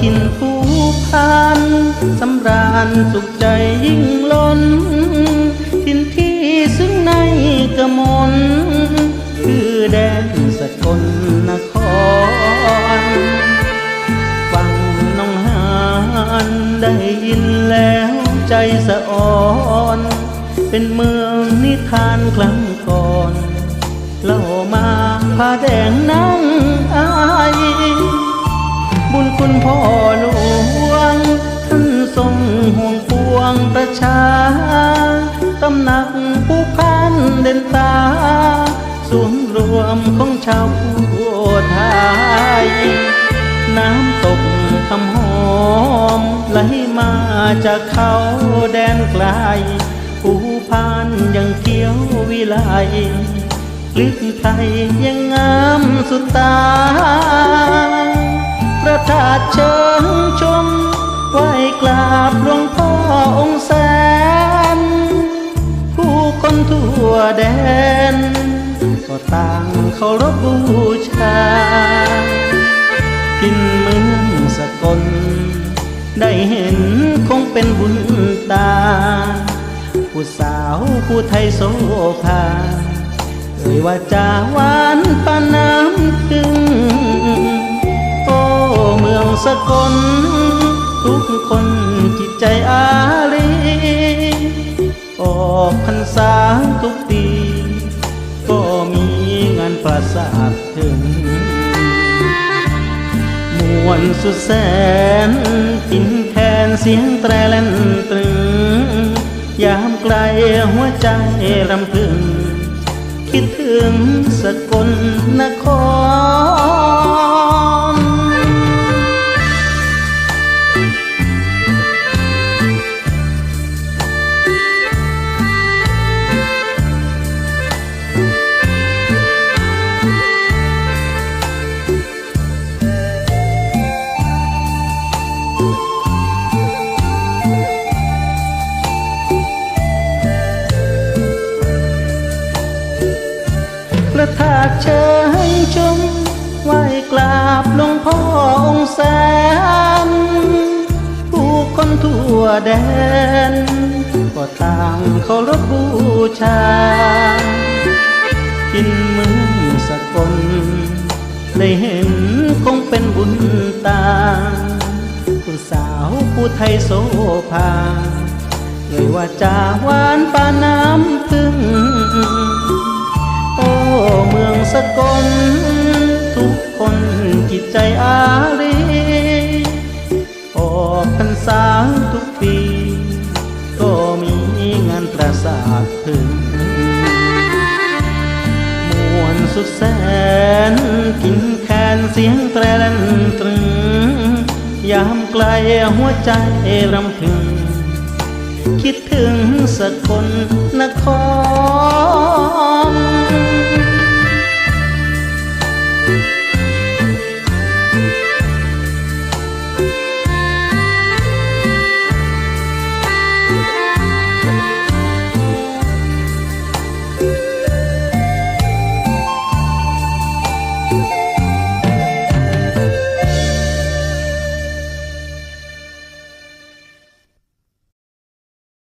ถิ่นภูพานสำราญสุขใจยิ่งล้นทินที่ซึ่งในกมลคือแดนสกลนคร ฟังน้องหานได้ยินแล้วใจสะอ่อน เป็นเมืองนิทานครั้งก่อนเล่ามาพาแดงนั่งอาย บุญคุณพ่อหลวง ท่านทรงห่วงปวงประชา ตำหนักผู้พันเด่นตาส่วนย์รวมของชาวผู้ไทย น้ำตกคำหอมไหลมาจากเขาแดนไกลผู้พานยังเขียววิไลลึกไทยยังงามสุดตา แดน ก็ต่างเคารพบูชากินเมืองสกล ได้เห็นคงเป็นบุญตา ผู้สาวผู้ไทยโสภาเอ่ยว่าจาหวานปาน้ำถึง โอ้เมืองสกล ทุกคนจิตใจอารีออกพรรษา สาทถึง มวลสุดแสนกินแทนเสียงแตรเล่นตรึง ยามไกลหัวใจรำพึง คิดถึงสกลนคร ระธาตุเชิญชมไหวกราบหลวงพ่อองค์แสนผู้คนทั่วแดน ก็ต่างเคารพบูชากินเมืองสกลได้เห็นคงเป็นบุญตาผู้สาวผู้ไทยโสภาเลยว่าจาหวานปานน้ำพึ่ง ออกพรรษาทุกปี ก็มีงานประสาทถึงมวนสุดแสนกินแคนเสียงแตรลนตรึง ยามไกลหัวใจรำพึง คิดถึงสกลนคร